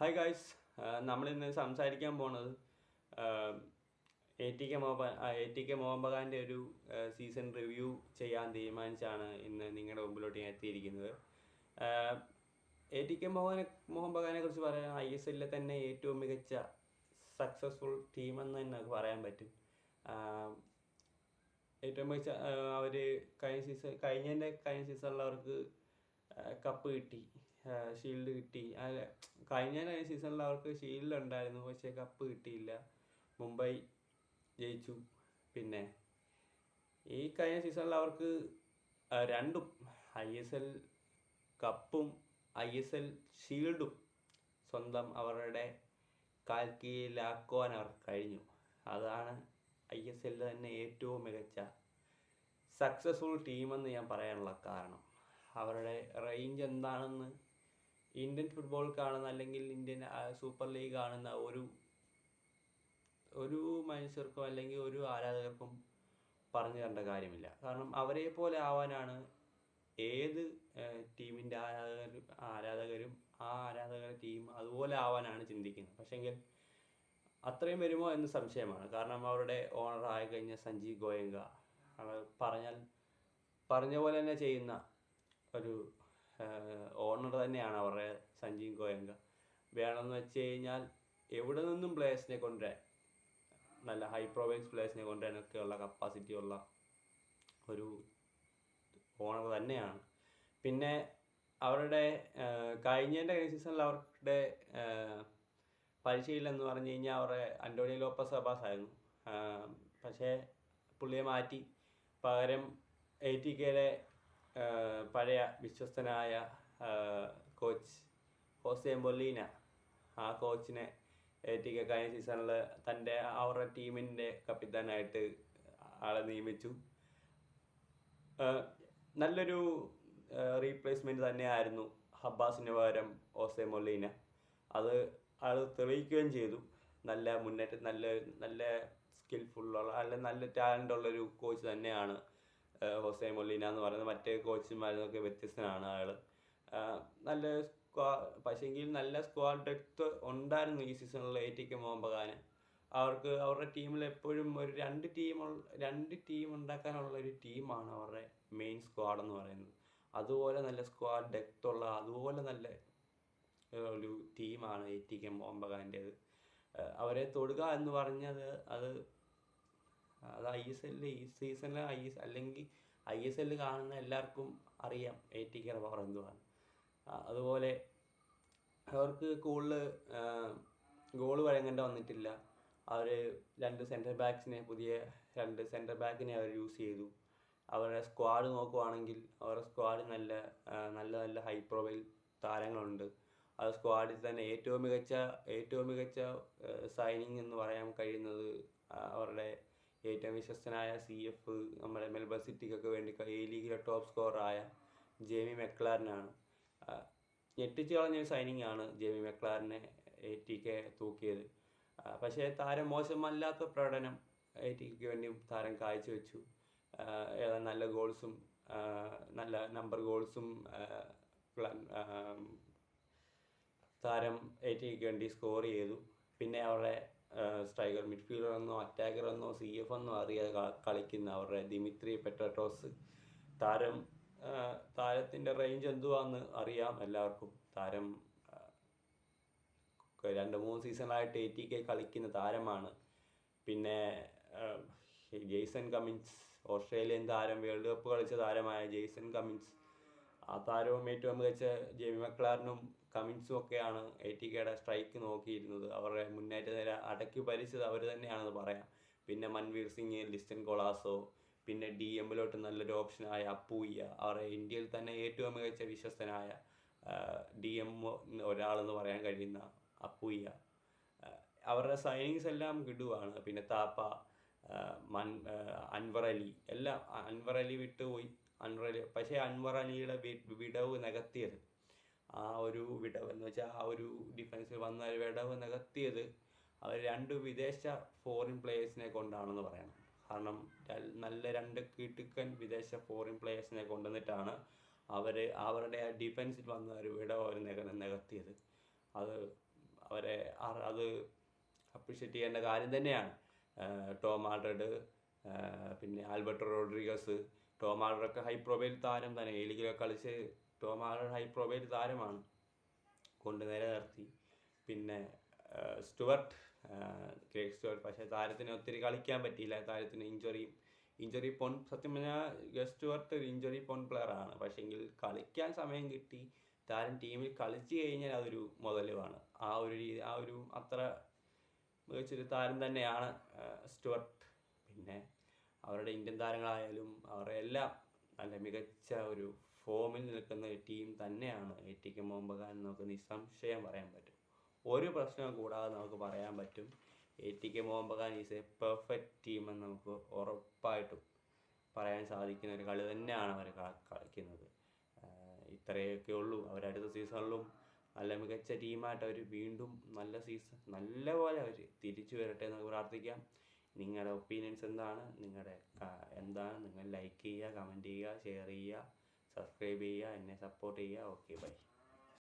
Hi guys നമ്മളിന്ന് സംസാരിക്കാൻ പോണത് A T K Mohan A T K Mohan ബഗാന്റെ ഒരു സീസൺ റിവ്യൂ ചെയ്യാൻ തീരുമാനിച്ചാണ് ഇന്ന് നിങ്ങളുടെ മുമ്പിലോട്ട് ഞാൻ എത്തിയിരിക്കുന്നത്. എ ടി കെ മോഹനെ മോഹൻ ബഗാനെ കുറിച്ച് പറയാൻ ഐ എസ് എല്ലിലെ തന്നെ ഏറ്റവും മികച്ച സക്സസ്ഫുൾ ടീമെന്ന് തന്നെ നമുക്ക് പറയാൻ പറ്റും. ഏറ്റവും മികച്ച അവർ കഴിഞ്ഞ സീസൺ കഴിഞ്ഞതിന്റെ കഴിഞ്ഞ സീസണിൽ അവർക്ക് കപ്പ് കിട്ടി. ഷീൽഡ് കിട്ടി. അല്ല കഴിഞ്ഞ സീസണിൽ അവർക്ക് ഷീൽഡ് ഉണ്ടായിരുന്നു പക്ഷേ കപ്പ് കിട്ടിയില്ല. മുംബൈ ജയിച്ചു. പിന്നെ ഈ കഴിഞ്ഞ സീസണിൽ അവർക്ക് രണ്ടും ഐ എസ് എൽ കപ്പും ഐ എസ് എൽ ഷീൽഡും സ്വന്തം അവരുടെ കാൽക്കീഴിലാക്കുവാൻ അവർക്ക് കഴിഞ്ഞു. അതാണ് ഐ എസ് എല്ലിൽ തന്നെ ഏറ്റവും മികച്ച സക്സസ്ഫുൾ ടീമെന്ന് ഞാൻ പറയാനുള്ള കാരണം. അവരുടെ റേഞ്ച് എന്താണെന്ന് ഇന്ത്യൻ ഫുട്ബോൾ കാണുന്ന അല്ലെങ്കിൽ ഇന്ത്യൻ സൂപ്പർ ലീഗ് കാണുന്ന ഒരു ഒരു മനുഷ്യർക്കും അല്ലെങ്കിൽ ഒരു ആരാധകർക്കും പറഞ്ഞു തരേണ്ട കാര്യമില്ല. കാരണം അവരെ പോലെ ആവാനാണ് ഏത് ടീമിന്റെ ആരാധകരും ആരാധകരും ആ ആരാധകരുടെ ടീം അതുപോലെ ആവാനാണ് ചിന്തിക്കുന്നത്. പക്ഷെങ്കിൽ അത്രയും വരുമോ എന്ന് സംശയമാണ്. കാരണം അവരുടെ ഓണർ ആയി കഴിഞ്ഞ സഞ്ജീവ് ഗോയങ്ക അവർ പറഞ്ഞാൽ പറഞ്ഞ പോലെ തന്നെ ചെയ്യുന്ന ഒരു ഓണർ തന്നെയാണ് അവരുടെ സഞ്ജീവ് ഗോയങ്ക. വേണമെന്ന് വെച്ച് കഴിഞ്ഞാൽ എവിടെ നിന്നും പ്ലേയേഴ്സിനെ കൊണ്ടുവരാൻ നല്ല ഹൈ പ്രൊവൈൻസ് പ്ലേയേഴ്സിനെ കൊണ്ടുവരാനൊക്കെയുള്ള കപ്പാസിറ്റി ഉള്ള ഒരു ഓണർ തന്നെയാണ്. പിന്നെ അവരുടെ കഴിഞ്ഞതിന്റെ കഴിഞ്ഞ സീസണിൽ അവരുടെ പരിശീലനം എന്ന് പറഞ്ഞു കഴിഞ്ഞാൽ അവരുടെ അന്റോണിയോ ലോപ്പസ് അബാസ് ആയിരുന്നു. പക്ഷേ പുള്ളിയെ മാറ്റി. പകരം എ ടി കെയിലെ പഴയ വിശ്വസ്തനായ കോച്ച് ഹോസെ മൊലീന. ആ കോച്ചിനെ ഏറ്റിക്ക കഴിഞ്ഞ സീസണിൽ തന്റെ അവരുടെ ടീമിന്റെ കപ്പിത്താനായിട്ട് ആളെ നിയമിച്ചു. നല്ലൊരു റീപ്ലേസ്മെന്റ് തന്നെയായിരുന്നു ഹബ്ബാസിന് പകരം ഓസെ മൊല്ലീന അത് ആൾ തെളിയിക്കുകയും ചെയ്തു. നല്ല മുന്നേറ്റം നല്ല നല്ല സ്കിൽഫുള്ള അല്ലെങ്കിൽ നല്ല ടാലന്റ് ഉള്ളൊരു കോച്ച് തന്നെയാണ് ഹോസെ മൊല്ലീന എന്ന് പറയുന്ന മറ്റേ കോച്ചുമാരിൽ നിന്നൊക്കെ വ്യത്യസ്തനാണ് അയാൾ നല്ല സ്ക്വാ പക്ഷേങ്കിൽ നല്ല സ്ക്വാഡ് ഡെപ്ത് ഉണ്ടായിരുന്നു ഈ സീസണിൽ എയ്റ്റിക്ക് മോമ്പകാന് അവർക്ക് അവരുടെ ടീമിൽ എപ്പോഴും ഒരു രണ്ട് ടീം രണ്ട് ടീം ഉണ്ടാക്കാനുള്ള ഒരു ടീമാണ് അവരുടെ മെയിൻ സ്ക്വാഡ് എന്ന് പറയുന്നത്. അതുപോലെ നല്ല സ്ക്വാഡ് ഡെപ്ത് ഉള്ള അതുപോലെ നല്ല ഒരു ടീമാണ് എയ്റ്റിക്ക് കെ അവരെ തൊടുക എന്ന് പറഞ്ഞത് അത് അത് ഐ എസ് എല്ലിൽ ഈ സീസണിൽ ഐ എസ് അല്ലെങ്കിൽ ഐ എസ് എല്ലിൽ കാണുന്ന എല്ലാവർക്കും അറിയാം എ ടി കെയുടെ പവർ എന്തുവാണ് ആ, അതുപോലെ അവർക്ക് കൂടുതൽ ഗോൾ വഴങ്ങേണ്ട വന്നിട്ടില്ല. അവർ രണ്ട് സെന്റർ ബാക്സിനെ പുതിയ രണ്ട് സെന്റർ ബാക്കിനെ അവർ യൂസ് ചെയ്തു. അവരുടെ സ്ക്വാഡ് നോക്കുവാണെങ്കിൽ അവരുടെ സ്ക്വാഡ് നല്ല ആ, നല്ല നല്ല ഹൈ പ്രൊഫൈൽ താരങ്ങളുണ്ട്. അത് സ്ക്വാഡിൽ തന്നെ ഏറ്റവും മികച്ച ഏറ്റവും മികച്ച സൈനിങ് എന്ന് പറയാൻ കഴിയുന്നത് ആ, അവരുടെ ഏറ്റവും വിശ്വസ്തനായ സി എഫ് നമ്മുടെ മെൽബൺ സിറ്റിക്കൊക്കെ വേണ്ടി എ ലീഗിലെ ടോപ്പ് സ്കോറായ ജേമി മെക്ലാറിനാണ് ഞെട്ടിച്ചു ഞെട്ടിച്ച് കളഞ്ഞ സൈനിങ് ആണ് ജേമി മെക്ലാറിനെ എ ടി കെ തൂക്കിയത്. പക്ഷേ താരം മോശമല്ലാത്ത പ്രകടനം എ ടി വേണ്ടി താരം കാഴ്ചവെച്ചു. നല്ല ഗോൾസും നല്ല നമ്പർ ഗോൾസും താരം എ ടിക്ക് വേണ്ടി സ്കോർ ചെയ്തു. പിന്നെ അവരുടെ സ്ട്രൈക്കർ മിഡ്ഫീൽഡർ എന്നോ അറ്റാക്കർ എന്നോ സി എഫ് എന്നോ അറിയാതെ കളിക്കുന്ന അവരുടെ ദിമിത്രി പെട്രട്ടോസ്. താരം താരത്തിന്റെ റേഞ്ച് എന്തുവാന്ന് അറിയാം എല്ലാവർക്കും. താരം രണ്ട് മൂന്ന് സീസണായിട്ട് എ ടി കെ കളിക്കുന്ന താരമാണ്. പിന്നെ ജെയ്സൺ കമ്മിൻസ് ഓസ്ട്രേലിയൻ താരം വേൾഡ് കപ്പ് കളിച്ച താരമായ ജെയ്സൺ കമിൻസ് ആ താരവും ഏറ്റവും മികച്ച ജെമി മക്ലാറിനും കമിൻസും ഒക്കെയാണ് എ ടി കെയുടെ സ്ട്രൈക്ക് നോക്കിയിരുന്നത്. അവരുടെ മുന്നേറ്റ നിര അടക്കി ഭരിച്ചത് അവർ തന്നെയാണെന്ന് പറയാം. പിന്നെ മൻവീർ സിംഗ് ലിസ്റ്റൻ കൊളാസോ പിന്നെ ഡി എമ്മിലോട്ട് നല്ലൊരു ഓപ്ഷനായ അപ്പൂയ്യ. അവരുടെ ഇന്ത്യയിൽ തന്നെ ഏറ്റവും മികച്ച വിശ്വസ്തനായ ഡി എം ഒരാളെന്ന് പറയാൻ കഴിയുന്ന അപ്പൂയ്യ. അവരുടെ സൈനിങ്സ് എല്ലാം കിടുവാണ്. പിന്നെ താപ്പ മൻ അൻവർ അലി. എല്ലാം അൻവർ അലി വിട്ടുപോയി അൻവർ പക്ഷേ അൻവർ അലിയുടെ വിടവ് നികത്തിയത്. ആ ഒരു വിടവ് എന്ന് വെച്ചാൽ ആ ഒരു ഡിഫൻസിൽ വന്ന വിടവ് നികത്തിയത് അവർ രണ്ട് വിദേശ ഫോറിൻ പ്ലേയേഴ്സിനെ കൊണ്ടാണെന്ന് പറയണം. കാരണം നല്ല രണ്ട് കിടുക്കൻ വിദേശ ഫോറിൻ പ്ലേയേഴ്സിനെ കൊണ്ടുവന്നിട്ടാണ് അവർ അവരുടെ ഡിഫൻസിൽ വന്ന ഒരു വിടവ് അവർ നിക നികത്തിയത്. അത് അവരെ അത് അപ്രിഷ്യേറ്റ് ചെയ്യേണ്ട കാര്യം തന്നെയാണ്. ടോം ആൾഡ്രഡ് പിന്നെ Alberto Rodriguez Tom high profile താരം തന്നെ. എ ലീഗിലൊക്കെ കളിച്ച് ടോം ഹൈ പ്രൊഫൈൽ താരമാണ്. കൊണ്ട് നേരെ നിർത്തി. പിന്നെ സ്റ്റുവർട്ട് ആഹ് സ്റ്റുവർട്ട്. പക്ഷേ താരത്തിന് ഒത്തിരി കളിക്കാൻ പറ്റിയില്ല. താരത്തിന് ഇഞ്ചുറിയും ഇഞ്ചുറി പോൺ സത്യം പറഞ്ഞാൽ ഗസ്റ്റുവർട്ട് സ്റ്റുവർട്ട് ഒരു ഇഞ്ചുറി പോൺ പ്ലെയറാണ് പക്ഷേങ്കിൽ കളിക്കാൻ സമയം കിട്ടി. താരം ടീമിൽ കളിച്ചു കഴിഞ്ഞാൽ അതൊരു മുതലുമാണ് ആ ഒരു രീതി ആ ഒരു അത്ര മികച്ചൊരു താരം തന്നെയാണ് സ്റ്റുവർട്ട്. പിന്നെ അവരുടെ ഇന്ത്യൻ താരങ്ങളായാലും അവരുടെ എല്ലാം നല്ല മികച്ച ഒരു ഫോമിൽ നിൽക്കുന്ന ടീം തന്നെയാണ് എ ടി കെ മോഹൻബഗാൻ നമുക്ക് നിസ്സംശയം പറയാൻ പറ്റും. ഒരു പ്രശ്നവും കൂടാതെ നമുക്ക് പറയാൻ പറ്റും. A T K Mohun Bagan is a perfect team എന്ന് നമുക്ക് ഉറപ്പായിട്ടും പറയാൻ സാധിക്കുന്ന ഒരു കളി തന്നെയാണ് അവർ കളിക്കുന്നത്. ഇത്രയൊക്കെ ഉള്ളൂ. അവർ അടുത്ത സീസണിലും നല്ല മികച്ച ടീമായിട്ട് അവർ വീണ്ടും നല്ല സീസൺ നല്ല പോലെ അവർ തിരിച്ചു വരട്ടെ എന്ന് പ്രാർത്ഥിക്കാം. നിങ്ങളുടെ ഒപ്പീനിയൻസ് എന്താണ്? നിങ്ങളുടെ എന്താണ്? നിങ്ങൾ ലൈക്ക് ചെയ്യുക കമന്റ് ചെയ്യുക ഷെയർ ചെയ്യുക സബ്സ്ക്രൈബ് ചെയ്യുക എന്നെ സപ്പോർട്ട് ചെയ്യുക. Okay bye